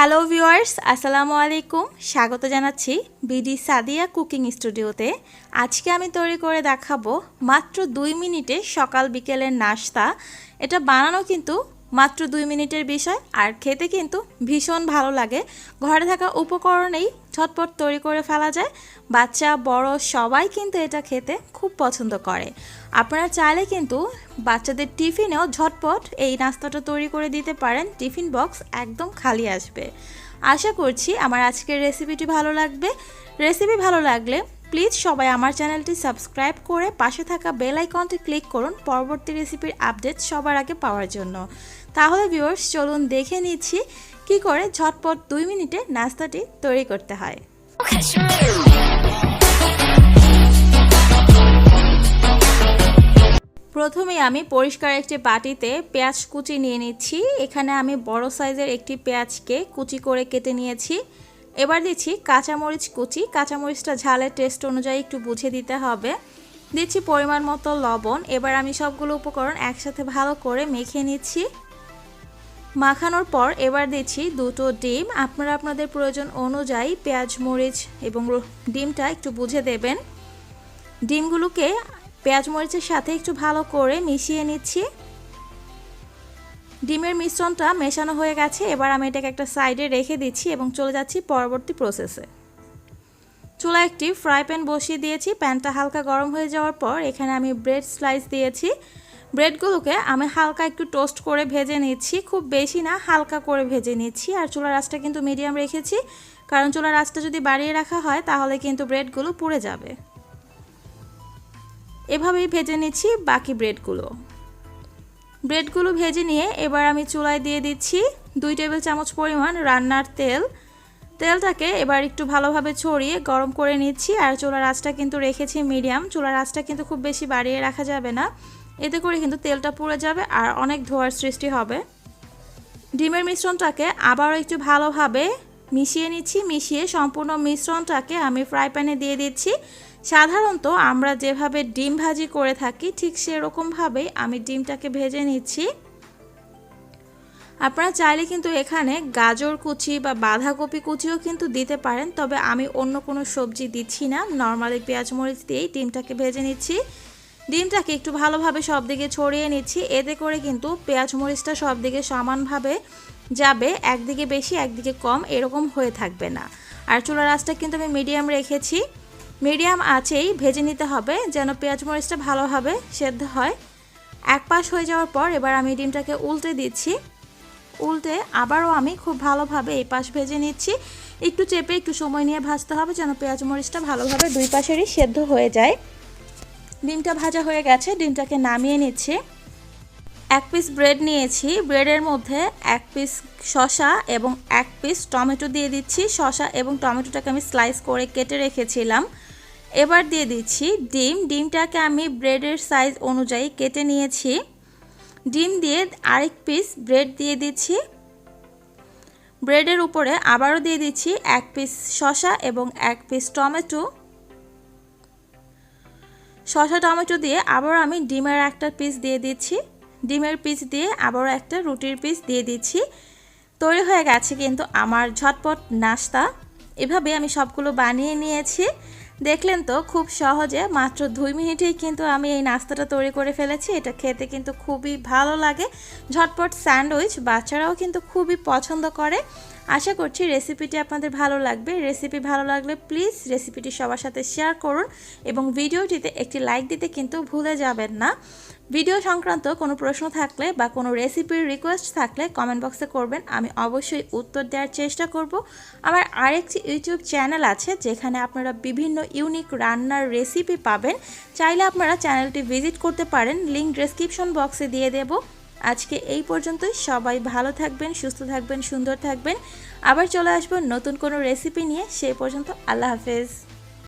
Hello viewers আসসালামু আলাইকুম। স্বাগত জানাচ্ছি বিডি সাদিয়া কুকিং স্টুডিওতে। আজকে আমি তৈরি করে দেখাবো মাত্র দুই মিনিটে সকাল বিকেলের নাস্তা। এটা বানানো কিন্তু মাত্র দুই মিনিটের বিষয়, আর খেতে কিন্তু ভীষণ ভালো লাগে। ঘরে থাকা উপকরণেই ঝটপট তৈরি করে ফেলা যায়। বাচ্চা, বড় সবাই কিন্তু এটা খেতে খুব পছন্দ করে। আপনারা চাইলে কিন্তু বাচ্চাদের টিফিনেও ঝটপট এই নাস্তাটা তৈরি করে দিতে পারেন। টিফিন বক্স একদম খালি আসবে। আশা করছি আমার আজকের রেসিপিটি ভালো লাগবে। রেসিপি ভালো লাগলে প্লিজ সবাই আমার চ্যানেলটি সাবস্ক্রাইব করে পাশে থাকা বেল আইকনটি ক্লিক করুন। পরবর্তী রেসিপির আপডেট সবার আগে পাওয়ার জন্য। তাহলে ভিউয়ার্স চলুন দেখে নিচ্ছি কি করে ঝটপট দুই মিনিটে নাস্তাটি তৈরি করতে হয়। প্রথমে আমি পরিষ্কার একটি বাটিতে পেঁয়াজ কুচি নিয়ে নিচ্ছি। এখানে আমি বড় সাইজের একটি পেঁয়াজকে কুচি করে কেটে নিয়েছি। এবার দিচ্ছি কাঁচামরিচ কুচি। কাঁচামরিচটা ঝালের টেস্ট অনুযায়ী একটু বুঝে দিতে হবে। দিচ্ছি পরিমাণ মতো লবণ। এবার আমি সবগুলো উপকরণ একসাথে ভালো করে মেখে নিচ্ছি। মাখানোর পর এবার দিচ্ছি দুটো ডিম। আপনারা আপনাদের প্রয়োজন অনুযায়ী পেঁয়াজ, মরিচ এবং ডিমটা একটু বুঝে দেবেন। ডিমগুলোকে পেঁয়াজ, মরিচের সাথে একটু ভালো করে মিশিয়ে নিচ্ছি। ডিমের মিশ্রণটা মেশানো হয়ে গেছে। এবার আমি এটাকে একটা সাইডে রেখে দিচ্ছি এবং চলে যাচ্ছি পরবর্তী প্রসেসে চুলা একটি ফ্রাই প্যান বসিয়ে দিয়েছি। প্যানটা হালকা গরম হয়ে যাওয়ার পর এখানে আমি ব্রেড স্লাইস দিয়েছি। ব্রেডগুলোকে আমি হালকা একটু টোস্ট করে ভেজে নিচ্ছি। খুব বেশি না, হালকা করে ভেজে নিচ্ছি। আর চুলার আঁচটা কিন্তু মিডিয়াম রেখেছি। কারণ চুলার আঁচটা যদি বাড়িয়ে রাখা হয়, তাহলে কিন্তু ব্রেডগুলো পুড়ে যাবে। এভাবেই ভেজে নিচ্ছি বাকি ব্রেডগুলো। ব্রেডগুলো ভেজে নিয়ে এবার আমি চুলায় দিয়ে দিচ্ছি দুই টেবিল চামচ পরিমাণ রান্নার তেল। তেলটাকে এবার একটু ভালোভাবে ছড়িয়ে গরম করে নিচ্ছি। আর চুলার আঁচটা কিন্তু রেখেছি মিডিয়াম। চুলার আঁচটা কিন্তু খুব বেশি বাড়িয়ে রাখা যাবে না। এতে করে কিন্তু তেলটা পুড়ে যাবে আর অনেক ধোয়ার সৃষ্টি হবে। ডিমের মিশ্রণটাকে আবারও একটু ভালোভাবে মিশিয়ে নিচ্ছি, মিশিয়ে সম্পূর্ণ মিশ্রণটাকে আমি ফ্রাই প্যানে দিয়ে দিচ্ছি। সাধারণত আমরা যেভাবে ডিম ভাজি করে থাকি, ঠিক সেরকমভাবেই আমি ডিমটাকে ভেজে নিচ্ছি। আপনারা চাইলে কিন্তু এখানে গাজর কুচি বা বাঁধাকপি কুচিও কিন্তু দিতে পারেন, তবে আমি অন্য কোনো সবজি দিচ্ছি না। নর্মালি পেঁয়াজ মরিচ দিয়েই ডিমটাকে ভেজে নিচ্ছি। ডিমটাকে একটু ভালোভাবে সব দিকে ছড়িয়ে নিচ্ছি। এতে করে কিন্তু পেঁয়াজ মরিচটা সব দিকে সমানভাবে যাবে, একদিকে বেশি, একদিকে কম, এরকম হয়ে থাকবে না। আর চুলার আঁচটা কিন্তু আমি মিডিয়াম রেখেছি। মিডিয়াম আছেই ভেজে নিতে হবে যেন পেঁয়াজ মরিচটা ভালোভাবে সেদ্ধ হয়। এক পাশ হয়ে যাওয়ার পর এবার আমি ডিমটাকে উল্টে দিচ্ছি। উল্টে আবারও আমি খুব ভালোভাবে এই পাশ ভেজে নিচ্ছি। একটু চেপে একটু সময় নিয়ে ভাজতে হবে যেন পেঁয়াজ মরিচটা ভালোভাবে দুই পাশেরই সেদ্ধ হয়ে যায়। ডিমটা ভাজা হয়ে গেছে, ডিমটাকে নামিয়ে নিচ্ছি। এক পিস ব্রেড নিয়েছি ব্রেডের মধ্যে এক পিস শশা এবং এক পিস টমেটো দিয়ে দিচ্ছি। শশা এবং টমেটোটাকে আমি স্লাইস করে কেটে রেখেছিলাম। এবার দিয়ে দিচ্ছি ডিম। ডিমটাকে আমি ব্রেডের সাইজ অনুযায়ী কেটে নিয়েছি। ডিম দিয়ে আরেক পিস ব্রেড দিয়ে দিচ্ছি। ব্রেডের উপরে আবারও দিয়ে দিচ্ছি এক পিস শশা এবং এক পিস টমেটো। শশা টমেটো দিয়ে আবার আমি ডিমের একটা পিস দিয়ে দিচ্ছি। ডিমের পিস দিয়ে আবারও একটা রুটির পিস দিয়ে দিচ্ছি। তৈরি হয়ে গেছে কিন্তু আমার ঝটপট নাস্তা। এভাবে আমি সবগুলো বানিয়ে নিয়েছি। দেখলেন তো খুব সহজে, মাত্র দুই মিনিটেই কিন্তু আমি এই নাস্তাটা তৈরি করে ফেলেছি। এটা খেতে কিন্তু খুবই ভালো লাগে। ঝটপট স্যান্ডউইচ বাচ্চারাও কিন্তু খুবই পছন্দ করে। আশা করছি রেসিপিটি আপনাদের ভালো লাগবে। রেসিপি ভালো লাগলে প্লিজ রেসিপিটি সবার সাথে শেয়ার করুন এবং ভিডিওটিতে একটি লাইক দিতে কিন্তু ভুলে যাবেন না। ভিডিও সংক্রান্ত কোনো প্রশ্ন থাকলে বা কোনো রেসিপির রিকোয়েস্ট থাকলে কমেন্ট বক্সে করবেন। আমি অবশ্যই উত্তর দেওয়ার চেষ্টা করব। আমার আরেকটি ইউটিউব চ্যানেল আছে যেখানে আপনারা বিভিন্ন ইউনিক রান্নার রেসিপি পাবেন। চাইলে আপনারা চ্যানেলটি ভিজিট করতে পারেন। লিঙ্ক ডেসক্রিপশন বক্সে দিয়ে দেবো। আজকে এই পর্যন্তই। সবাই ভালো থাকবেন, সুস্থ থাকবেন, সুন্দর থাকবেন। আবার চলে আসব নতুন কোনো রেসিপি নিয়ে। সেই পর্যন্ত আল্লাহ হাফেজ।